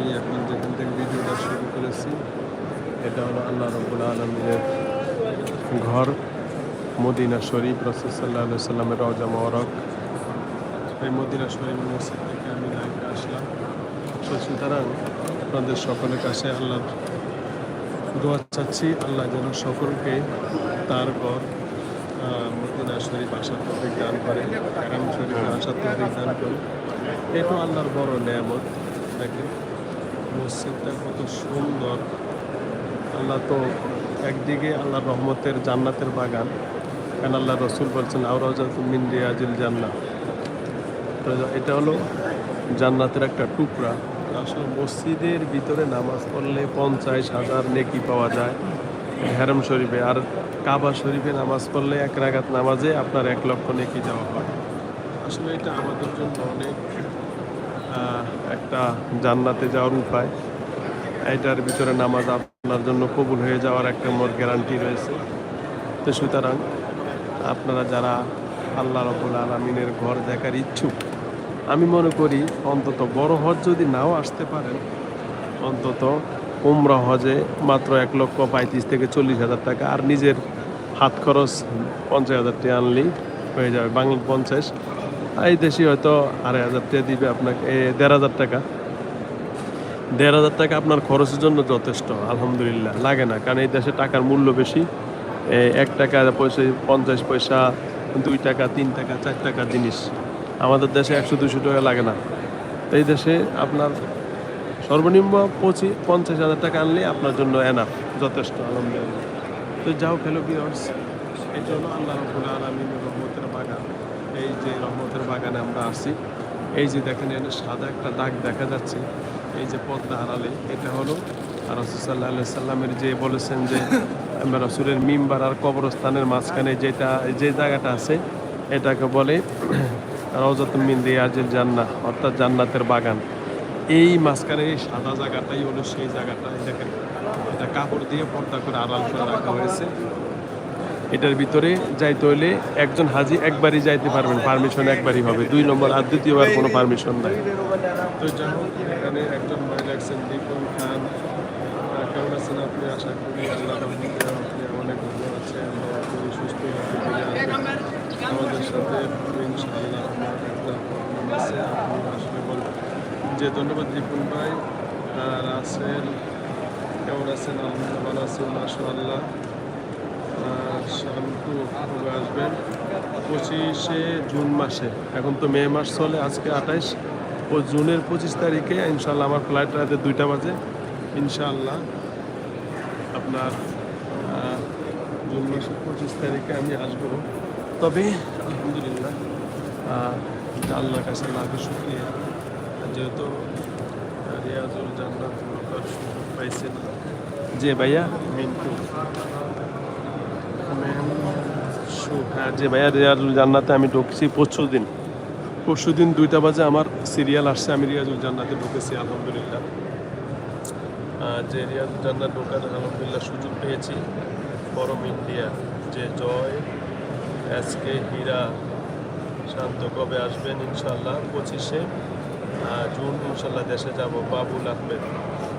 আমি এখন যেখান থেকে ভিডিওটা শুরু করেছি, এটা হলো আল্লাহ রবুল আলমিনের ঘর, মদিনা শরীফ, রসুল সাল্লাহ সাল্লামের রজা মরক এই মদিনা শরীফ মসজিদ থেকে আমি লাইভে আসলাম। সুতরাং আপনাদের সকলের কাছে আল্লাহ দোয়া চাচ্ছি, আল্লাহ যেন সকলকে তার ঘর মদিনা শরীফ আসার তৌফিক দান করে হারাম শরীফে আসার তৌফিক দান করে এটা আল্লাহর বড় নিয়ামত, দেখেন। মসজিদটা কত সুন্দর। আল্লাহ তো একদিকে আল্লাহর রহমতের জান্নাতের বাগান। কারণ আল্লাহ রসুল বলছেন আওরাজাত মিন রিয়াজিল জান্নাত এটা হলো জান্নাতের একটা টুকরা। আসলে মসজিদের ভিতরে নামাজ পড়লে পঞ্চাশ হাজার নেকি পাওয়া যায় হ্যারম শরীফে। আর কাবা শরীফে নামাজ পড়লে এক রাগাত নামাজে আপনার এক লক্ষ নেকি দেওয়া হয়। আসলে এটা আমাদের জন্য অনেক একটা জান্নাতে যাওয়ার উপায়। এটার ভিতরে নামাজ আপনার জন্য কবুল হয়ে যাওয়ার একটা মোর গ্যারান্টি রয়েছে। তো সুতরাং আপনারা যারা আল্লাহ রবুল আলমিনের ঘর দেখার ইচ্ছুক, আমি মনে করি অন্তত বড় হজ যদি নাও আসতে পারেন, অন্তত উমরা হজে মাত্র এক লক্ষ পঁয়ত্রিশ থেকে চল্লিশ হাজার টাকা, আর নিজের হাত খরচ পঞ্চাশ হাজার টাকা আনলেই হয়ে যাবে। বাংলা পঞ্চাশ এই দেশে হয়তো আড়াই হাজার টাকা দিবে আপনাকে দেড় হাজার টাকা। দেড় হাজার টাকা আপনার খরচের জন্য যথেষ্ট, আলহামদুলিল্লাহ। লাগে না, কারণ এই দেশে টাকার মূল্য বেশি। এক টাকা পয়সা, পঞ্চাশ পয়সা, দুই টাকা, তিন টাকা, চার টাকা জিনিস। আমাদের দেশে একশো দুশো টাকা লাগে না। এই দেশে আপনার সর্বনিম্ন পঁচিশ পঞ্চাশ হাজার টাকা আনলে আপনার জন্য এনাফ যথেষ্ট, আলহামদুলিল্লাহ। তো যাও খেলো বিয়ার্স এই জন্য আল্লাহ রবুল আলমিনের রহমতের বাগান এই যে রহমতের বাগানে আমরা আসি এই যে দেখেন, এখানে সাদা একটা দাগ দেখা যাচ্ছে। এই যে পদ্মা হারালে এটা হলো রসুসাল্লাহ সাল্লামের যে বলেছেন যে, আমরা রসুলের মিম্বার আর কবরস্থানের মাঝখানে যেটা, যে জায়গাটা আছে, এটাকে বলে রওজাতুমিন দিয়াজিল জান্না অর্থাৎ জান্নাতের বাগান। এই মাঝখানে এই সাদা জায়গাটাই হলো সেই জায়গাটা। দেখেন, এটা কাপড় দিয়ে পর্দা করে আড়াল করে রাখা হয়েছে। এটার ভিতরে যাইতে হলে একজন হাজি একবারই যাইতে পারবেন পারমিশন একবারই হবে। দুই নম্বর আর দ্বিতীয়বার কোনো পারমিশন নাই। তো যাই হোক, এখানে একজন খান। কেমন আছেন আপনি? আশা করি আল্লাহ অনেক। আমাদের সাথে আপনি আসলে বলবেন যে ধন্যবাদ দীপন ভাই আর আছেন। কেমন আছেন? আলহামদুলিল্লাহ, ভালো আছেন মাশাআল্লাহ। আর শান্তু আসবেন পঁচিশে জুন মাসে। এখন তো মে মাস চলে আজকে আঠাইশ। ও জুনের পঁচিশ তারিখে ইনশাল্লাহ আমার ফ্লাইট রাতে দুইটা বাজে। ইনশাল্লাহ আপনার জুন মাসের পঁচিশ তারিখে আমি আসব। তবে আলহামদুলিল্লাহ আল্লাহর কাছে লাখে শুক্রিয়া। যেহেতু রিয়াজুল জান্নাত পাইছেন যে ভাইয়া। মিন্টু। যে ভাইয়া, রিয়াজুল জান্নাতে আমি ঢুকছি পরশু দিন। পরশু দিন দুইটা বাজে আমার সিরিয়াল আসছে, আমি রিয়াজুল জান্নাতে ঢুকেছি, আলহামদুলিল্লাহ। যে রিয়াজুল জান্নাত ঢোকার আলহামদুলিল্লাহ সুযোগ পেয়েছি। পরম ইন্ডিয়া, যে জয়, এসকে হীরা, শান্ত কবে আসবেন ইনশাল্লাহ পঁচিশে জুন ইনশাল্লাহ দেশে যাব, বাবুল আহমেদ।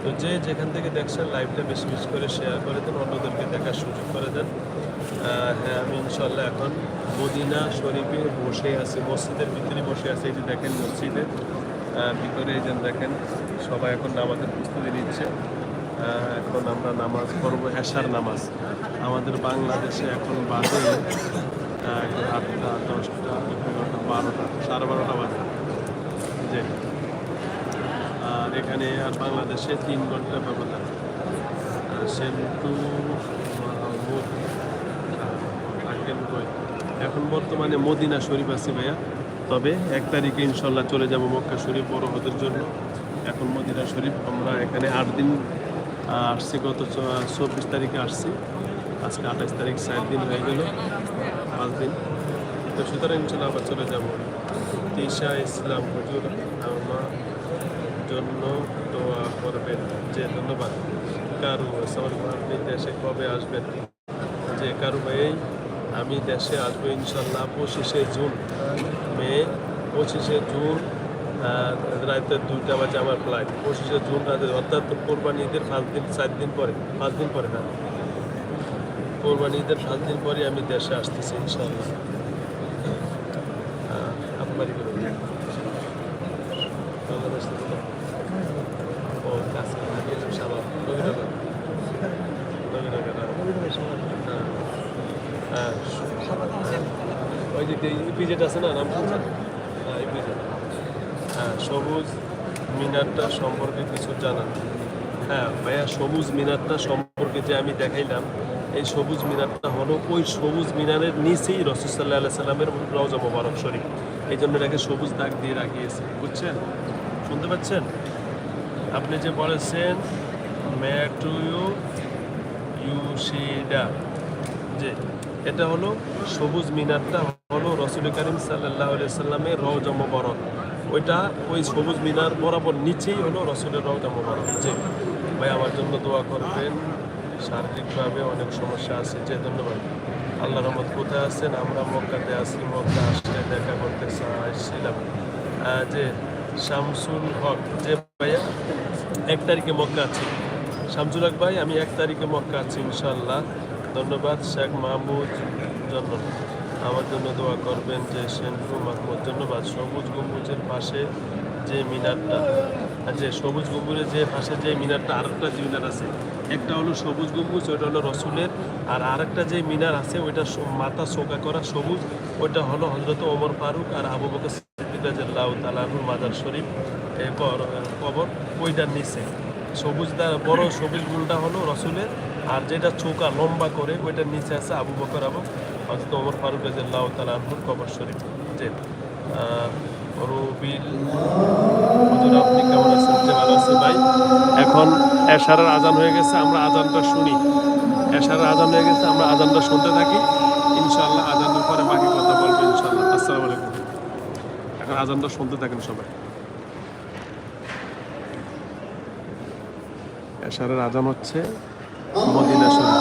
তো যে যেখান থেকে দেখছেন লাইভটা বেশি বেশি করে শেয়ার করে দেন, অন্যদেরকে দেখার সুযোগ করে দেন। হ্যাঁ আমি ইনশাল্লাহ এখন মদিনা শরীফে বসে আছি মসজিদের ভিতরে বসে আছি এই যে দেখেন মসজিদের ভিতরে এই যে দেখেন সবাই এখন নামাজের প্রস্তুতি নিচ্ছে। এখন আমরা নামাজ পড়ব এশার নামাজ। আমাদের বাংলাদেশে এখন বাজে আহ, আটটা দশটা এগারোটা বারোটা সাড়ে বারোটা বাজে। যে আর এখানে আর বাংলাদেশে তিন ঘণ্টা ব্যবধান। সেন্টু মাহমুদ থাকেন এখন বর্তমানে মদিনা শরীফ আছে ভাইয়া। তবে এক তারিখে ইনশাল্লাহ চলে যাব মক্কা শরীফ বড় হদের জন্য। এখন মদিনা শরীফ আমরা এখানে আট দিন আসছি গত চব্বিশ তারিখে আসছি। আজকে আঠাশ তারিখ, চার দিন হয়ে গেল, পাঁচ দিন। তো সুতরাং ইনশাল্লাহ আবার চলে যাব। তিশা ইসলাম হুজুর আমার জন্য দোয়া করবেন। যে ধন্যবাদ। কারু আপনি দেশে কবে আসবেন? যে কারু ভাই আমি দেশে আসব ইনশাল্লাহ পঁচিশে জুন মে পঁচিশে জুন রাতে দুইটা বাজে আমার ফ্লাইট পঁচিশে জুন রাতে অর্থাৎ কোরবানি ঈদের পাঁচ দিন চার দিন পরে পাঁচ দিন পরে হ্যাঁ কোরবানি ঈদের পাঁচ দিন পরে আমি দেশে আসতেছি ইনশাল্লাহ। আহ, আপনার কি বাংলাদেশ না? ও কাছে সাবান নবীনগর নবীনগর হ্যাঁ। হ্যাঁ হ্যাঁ ওই যে ইপিজেট আছে না নাম হ্যাঁ ইপিজেট হ্যাঁ সবুজ মিনারটা সম্পর্কে কিছু জানান হ্যাঁ ভাইয়া, সবুজ মিনারটা সম্পর্কে যে আমি দেখাইলাম, এই সবুজ মিনারটা হলো ওই সবুজ মিনারের নিচেই রসুসাল্লাহ আল্লাহ সাল্লামের রওজা মোবারক শরীফ। এই জন্য এটাকে সবুজ দাগ দিয়ে রাখিয়েছে, বুঝছেন? শুনতে পাচ্ছেন? আপনি যে বলেছেন ম্যাটুয়ু ইউশিডা যে এটা হলো সবুজ মিনারটা হলো রসুল করিম সাল্লাহ সাল্লামের রওজা মোবারক। ওইটা ওই সবুজ মিনার বরাবর নিচেই হলো রসুলের রওজা মোবারক। যে ভাই, আমার জন্য দোয়া করবেন। শারীরিকভাবে অনেক সমস্যা আছে যে ধন্যবাদ। আল্লাহ রহমত কোথায় আছেন? আমরা মক্কাতে আছি, মক্কা আসলে দেখা করতে চাইছিলাম। যে শামসুল হক। যে ভাইয়া, এক তারিখে মক্কা আছি। শামসুল হক ভাই, আমি এক তারিখে মক্কা আছি ইনশাল্লাহ ধন্যবাদ, শেখ মাহমুদ জন্য আমার জন্য দোয়া করবেন যে শেনফু মাহমুদ। ধন্যবাদ, সবুজ গম্বুজের পাশে যে মিনারটা যে সবুজ গম্বুজের যে পাশে যে মিনারটা, আরেকটা যে মিনার আছে, একটা হলো সবুজ গম্বুজ, ওইটা হলো রসুলের, আর আরেকটা যে মিনার আছে, ওইটা মাথা চোকা করা সবুজ, ওইটা হলো হজরত ওমর ফারুক আর আবু বকর সিদ্দিক মাজার শরীফ কবর, ওইটার নিচে। সবুজ বড় সবুজ গুলটা হলো রসুলের আর যেটা চৌকা লম্বা করে, ওইটার নিচে আছে আবু বকর এবং হজরত ওমর ফারুক রাদিয়াল্লাহু তাআলাহুর কবর শরীফ। যে রবিল, হুজুর আপনি কেমন আছেন? যে ভালো আছি ভাই। এখন এশারের আজান হয়ে গেছে, আমরা আজানটা শুনি। এশারের আজান হয়ে গেছে, আমরা আজানটা শুনতে থাকি। ইনশাআল্লাহ আজানের পরে বাকি কথা বলব ইনশাআল্লাহ। আসসালামু আলাইকুম। এখন আজানটা শুনতে থাকেন সবাই। এশারের আজান হচ্ছে মদিনা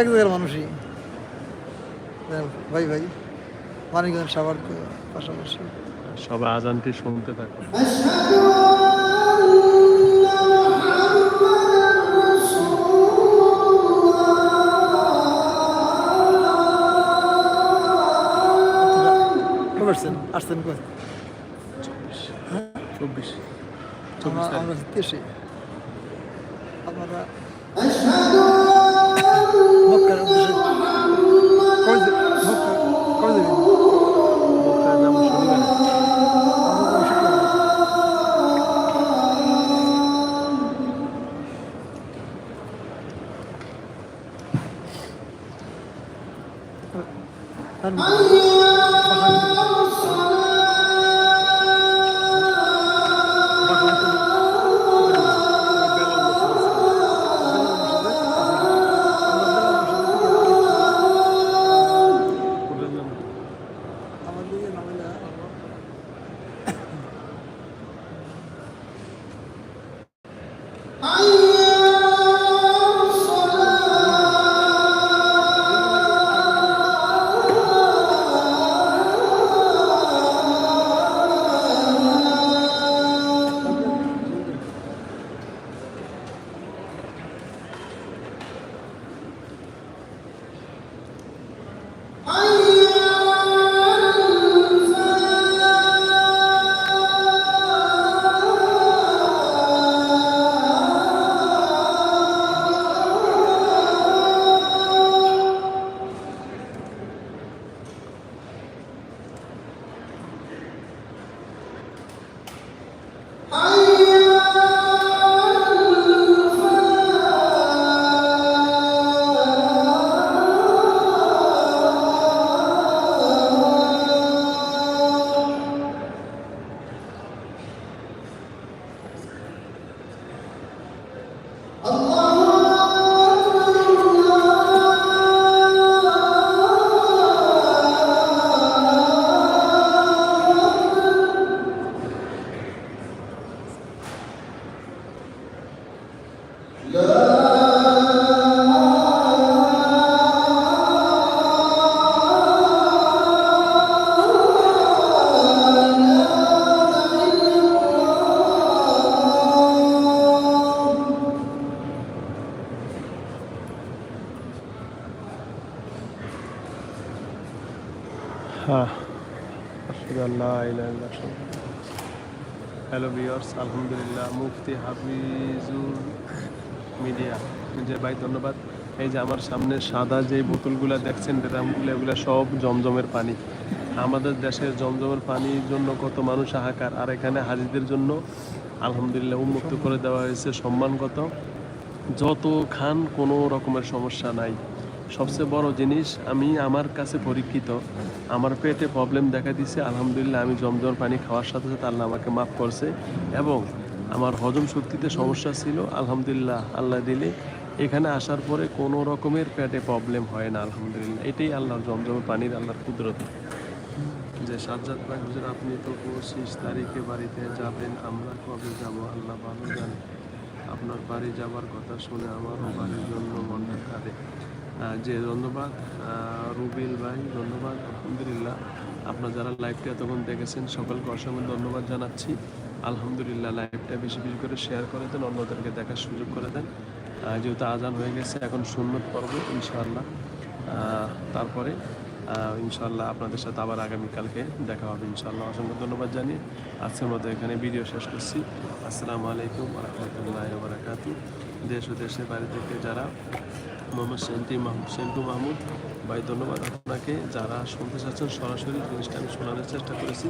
এক জায়গার মানুষই। ভাই ভাই মানিকগঞ্জ সবার পাশাপাশি। সবাই আজানটি শুনতে কবে আসছেন? আসছেন কই চব্বিশ। আমরা চব্বিশ আমরা দেশে হ্যালো ভিওর্স আলহামদুলিল্লাহ মুফতি হাফিজুল মিডিয়া যে ভাই, ধন্যবাদ। এই যে আমার সামনে সাদা যে বোতলগুলো দেখছেন ড্রামগুলো এগুলো সব জমজমের পানি। আমাদের দেশের জমজমের পানির জন্য কত মানুষ হাহাকার। আর এখানে হাজিদের জন্য আলহামদুলিল্লাহ উন্মুক্ত করে দেওয়া হয়েছে সম্মানগত। যত খান কোনো রকমের সমস্যা নাই। সবচেয়ে বড় জিনিস আমি আমার কাছে পরীক্ষিত। আমার পেটে প্রবলেম দেখা দিছে আলহামদুলিল্লাহ আমি জমজম পানি খাওয়ার সাথে সাথে আল্লাহ আমাকে মাফ করছে এবং আমার হজম শক্তিতে সমস্যা ছিল আলহামদুলিল্লাহ আল্লাহ দিলে। এখানে আসার পরে কোনো রকমের পেটে প্রবলেম হয় না আলহামদুলিল্লাহ। এটাই আল্লাহর জমজমের পানির আল্লাহর কুদরত। যে সাজ্জাদ ভাই হুজুর আপনি তো পঁচিশ তারিখে বাড়িতে যাবেন আমরা কবে যাব আল্লাহ ভালো জানে। আপনার বাড়ি যাবার কথা শুনে আমারও বাড়ির জন্য কাঁদে। আহ, যে ধন্যবাদ রুবেল ভাই, ধন্যবাদ, আলহামদুলিল্লাহ। আপনার যারা লাইভটা এতক্ষণ দেখেছেন, সকলকে অসংখ্য ধন্যবাদ জানাচ্ছি। আলহামদুলিল্লাহ লাইভটা বেশি বেশি করে শেয়ার করে দেন, অন্যদেরকে দেখার সুযোগ করে দেন। যেহেতু আজান হয়ে গেছে, এখন সুন্নত পর্ব, ইনশাআল্লাহ। তারপরে ইনশাআল্লাহ আপনাদের সাথে আবার আগামীকালকে দেখা হবে, ইনশাআল্লাহ। অসংখ্য ধন্যবাদ জানিয়ে আজকের মতো এখানে ভিডিও শেষ করছি। আসসালামু আলাইকুম রহমতুল্লাহ বারাকাতু দেশ ও দেশের বাইরে থেকে যারা মোহাম্মদ সেন্টি মাহমুদ, সেন্টু মাহমুদ ভাই, ধন্যবাদ আপনাকে। যারা শুনতে চাচ্ছেন, সরাসরি জিনিসটা আমি শোনানোর চেষ্টা করেছি।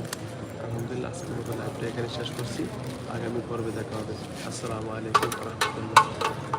আলহামদুলিল্লাহ, আজকের মতো লাইভটা এখানে শেষ করছি। আগামী পর্বে দেখা হবে। আসসালামু আলাইকুম রহমতুল্লাহ।